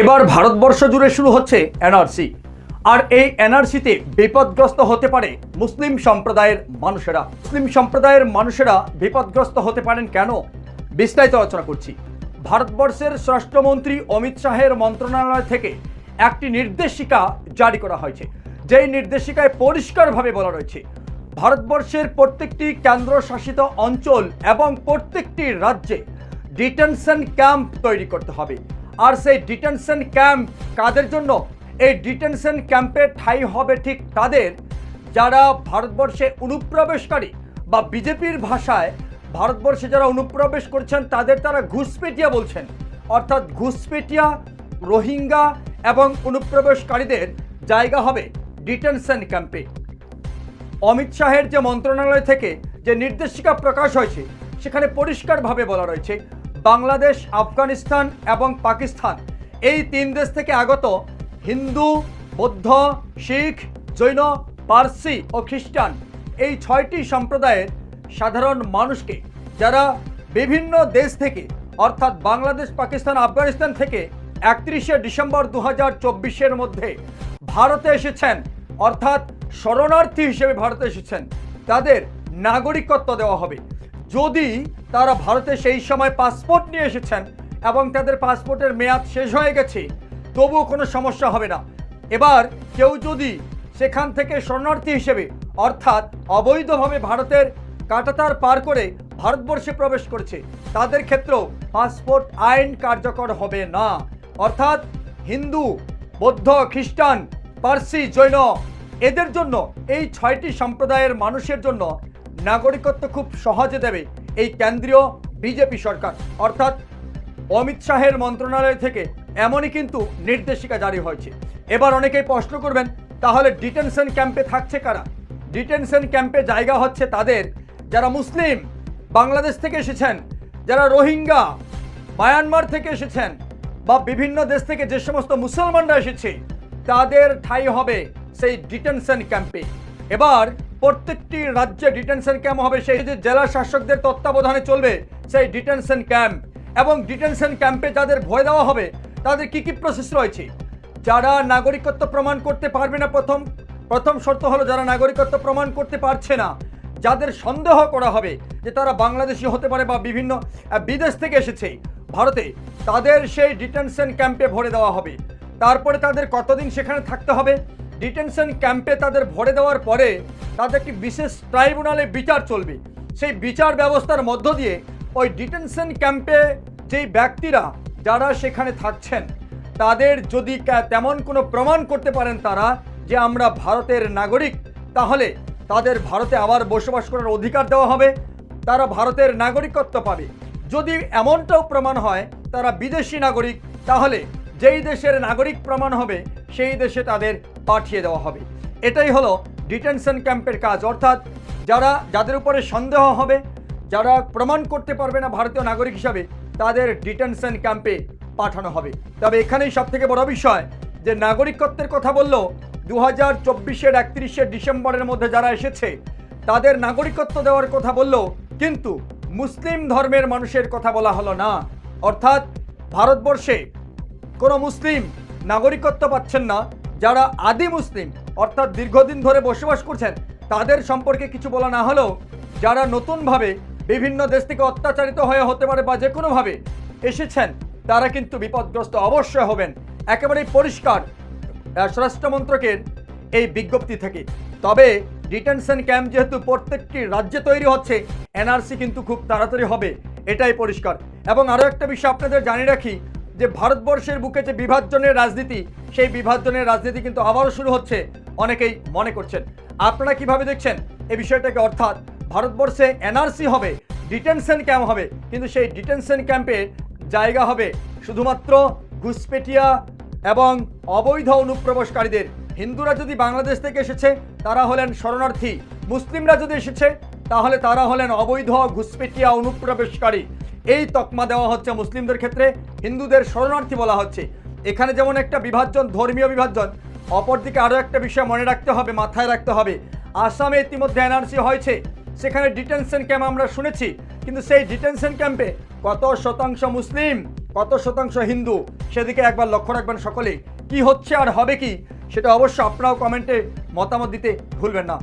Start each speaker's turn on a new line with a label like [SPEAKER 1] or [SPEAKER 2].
[SPEAKER 1] এবার ভারতবর্ষ জুড়ে শুরু হচ্ছে এনআরসি। আর এই এনআরসিতে বিপদগ্রস্ত হতে পারে মুসলিম সম্প্রদায়ের মানুষেরা। মুসলিম সম্প্রদায়ের মানুষেরা বিপদগ্রস্ত হতে পারেন কেন? বিস্তারিত আলোচনা করছি। ভারতবর্ষের স্বরাষ্ট্রমন্ত্রী অমিত শাহের মন্ত্রণালয় থেকে একটি নির্দেশিকা জারি করা হয়েছে। যেই নির্দেশিকায় পরিষ্কারভাবে বলা রয়েছে, ভারতবর্ষের প্রত্যেকটি কেন্দ্রশাসিত অঞ্চল এবং প্রত্যেকটি রাজ্যে ডিটেনশন ক্যাম্প তৈরি করতে হবে। আর সেই ডিটেনশন ক্যাম্প কাদের জন্য? এই ডিটেনশন ক্যাম্পে ঠাই হবে ঠিক তাদের যারা ভারতবর্ষে অনুপ্রবেশকারী বা বিজেপির ভাষায় ভারতবর্ষে যারা অনুপ্রবেশ করছেন তাদের তারা ঘুষপেটিয়া বলছেন। অর্থাৎ ঘুষপেটিয়া, রোহিঙ্গা এবং অনুপ্রবেশকারীদের জায়গা হবে ডিটেনশন ক্যাম্পে অমিত শাহের যে মন্ত্রণালয় থেকে যে নির্দেশিকা প্রকাশ হয়েছে, সেখানে পরিষ্কারভাবে বলা রয়েছে বাংলাদেশ, আফগানিস্তান এবং পাকিস্তান। এই তিন দেশ থেকে আগত হিন্দু, বৌদ্ধ, শিখ, জৈন, পার্সি ও খ্রিস্টান এই ছয়টি সম্প্রদায়ের সাধারণ মানুষকে যারা বিভিন্ন দেশ থেকে, অর্থাৎ বাংলাদেশ, পাকিস্তান, আফগানিস্তান থেকে একত্রিশে ডিসেম্বর দু হাজার মধ্যে ভারতে এসেছেন, অর্থাৎ শরণার্থী হিসেবে ভারতে এসেছেন। তাদের নাগরিকত্ব দেওয়া হবে। যদি তারা ভারতে সেই সময় পাসপোর্ট নিয়ে এসেছেন এবং তাদের পাসপোর্টের মেয়াদ শেষ হয়ে গেছে, তবুও কোনো সমস্যা হবে না। এবার কেউ যদি সেখান থেকে শরণার্থী হিসেবে, অর্থাৎ অবৈধভাবে ভারতের কাটাতার পার করে ভারতবর্ষে প্রবেশ করেছে, তাদের ক্ষেত্রেও পাসপোর্ট আইন কার্যকর হবে না। অর্থাৎ হিন্দু, বৌদ্ধ, খ্রিস্টান, পার্সি, জৈন, এদের জন্য এই ছয়টি সম্প্রদায়ের মানুষের জন্য নাগরিকত্ব খুব সহজে দেবে এই কেন্দ্রীয় বিজেপি সরকার। অর্থাৎ অমিত শাহের মন্ত্রণালয় থেকে এমনই কিন্তু নির্দেশিকা জারি হয়েছে। এবার অনেকেই প্রশ্ন করবেন, তাহলে ডিটেনশন ক্যাম্পে থাকছে কারা? ডিটেনশন ক্যাম্পে জায়গা হচ্ছে তাদের যারা মুসলিম, বাংলাদেশ থেকে এসেছেন, যারা রোহিঙ্গা, মায়ানমার থেকে এসেছেন, বা বিভিন্ন দেশ থেকে যে সমস্ত মুসলমানরা এসেছে, তাদের ঠাই হবে সেই ডিটেনশন ক্যাম্পে। এবার প্রত্যেকটি রাজ্যে ডিটেনশন ক্যাম্প হবে, সেই যে জেলা শাসকদের তত্ত্বাবধানে চলবে, সেই ডিটেনশন ক্যাম্প এবং ডিটেনশন ক্যাম্পে যাদের ভয় দেওয়া হবে, তাদের কি কি প্রসেস রয়েছে? যারা নাগরিকত্ব প্রমাণ করতে পারবে না, প্রথম প্রথম শর্ত হলো যারা নাগরিকত্ব প্রমাণ করতে পারছে না, যাদের সন্দেহ করা হবে যে তারা বাংলাদেশি হতে পারে বা বিভিন্ন বিদেশ থেকে এসেছে ভারতে, তাদের সেই ডিটেনশন ক্যাম্পে ভরে দেওয়া হবে। তারপরে তাদের কতদিন সেখানে থাকতে হবে? ডিটেনশন ক্যাম্পে তাদের ভরে দেওয়ার পরে তাদের বিশেষ ট্রাইব্যুনালে বিচার চলবে। সেই বিচার ব্যবস্থার মধ্য দিয়ে ওই ডিটেনশন ক্যাম্পে যেই ব্যক্তিরা, যারা সেখানে থাকছেন, তাদের যদি তেমন কোনো প্রমাণ করতে পারেন তারা যে আমরা ভারতের নাগরিক, তাহলে তাদের ভারতে আবার বসবাস করার অধিকার দেওয়া হবে, তারা ভারতের নাগরিকত্ব পাবে। যদি এমনটাও প্রমাণ হয়, তারা বিদেশি নাগরিক, তাহলে যেই দেশের নাগরিক প্রমাণ হবে, সেই দেশে তাদের পাঠিয়ে দেওয়া হবে। এটাই হলো ডিটেনশন ক্যাম্পের কাজ। অর্থাৎ যারা, যাদের উপরে সন্দেহ হবে, যারা প্রমাণ করতে পারবে না ভারতীয় নাগরিক হিসাবে, তাদের ডিটেনশন ক্যাম্পে পাঠানো হবে। তবে এখানেই সব থেকে বড় বিষয় যে নাগরিকত্বের কথা বলল দু হাজার চব্বিশের একত্রিশে ডিসেম্বরের মধ্যে যারা এসেছে, তাদের নাগরিকত্ব দেওয়ার কথা বলল, কিন্তু মুসলিম ধর্মের মানুষের কথা বলা হলো না। অর্থাৎ ভারতবর্ষে কোনো মুসলিম নাগরিকত্ব পাচ্ছেন না। যারা আদি মুসলিম, অর্থাৎ দীর্ঘদিন ধরে বসবাস করছেন, তাদের সম্পর্কে কিছু বলা না হলেও যারা নতুনভাবে বিভিন্ন দেশ থেকে অত্যাচারিত হয়ে হতে পারে বা যে কোনোভাবে এসেছেন, তারা কিন্তু বিপদগ্রস্ত অবশ্যই হবেন। একেবারেই পরিষ্কার স্বরাষ্ট্রমন্ত্রকের এই বিজ্ঞপ্তি থেকে। তবে ডিটেনশন ক্যাম্প যেহেতু প্রত্যেকটি রাজ্যে তৈরি হচ্ছে, এনআরসি কিন্তু খুব তাড়াতাড়ি হবে, এটাই পরিষ্কার। এবং আরও একটা বিষয় আপনাদের জানিয়ে রাখি যে ভারতবর্ষের বুকে যে বিভাজনের রাজনীতি, সেই বিভাজনের রাজনীতি কিন্তু আবারও শুরু হচ্ছে, অনেকেই মনে করছেন। আপনারা কীভাবে দেখছেন? এই বিষয়টাকে অর্থাৎ ভারতবর্ষে এনআরসি হবে, ডিটেনশন ক্যাম্প হবে, কিন্তু সেই ডিটেনশন ক্যাম্পে জায়গা হবে শুধুমাত্র ঘুষপেটিয়া এবং অবৈধ অনুপ্রবেশকারীদের। হিন্দুরা যদি বাংলাদেশ থেকে এসেছে, তারা হলেন শরণার্থী। মুসলিমরা যদি এসেছে, তাহলে তারা হলেন অবৈধ ঘুষপেটিয়া অনুপ্রবেশকারী। এই তকমা দেওয়া হচ্ছে মুসলিমদের ক্ষেত্রে, হিন্দুদের শরণার্থী বলা হচ্ছে। এখানে যেমন একটা বিভাজন ধর্মীয় বিভাজন অপরদিকে আরও একটা বিষয় মনে রাখতে হবে, মাথায় রাখতে হবে। আসামে ইতিমধ্যে এনআরসি হয়েছে, সেখানে ডিটেনশন ক্যাম্প আমরা শুনেছি, কিন্তু সেই ডিটেনশন ক্যাম্পে কত শতাংশ মুসলিম, কত শতাংশ হিন্দু? সেদিকে একবার লক্ষ্য রাখবেন সকলে কি হচ্ছে আর হবে কি, সেটা অবশ্য আপনারাও কমেন্টে মতামত দিতে ভুলবেন না।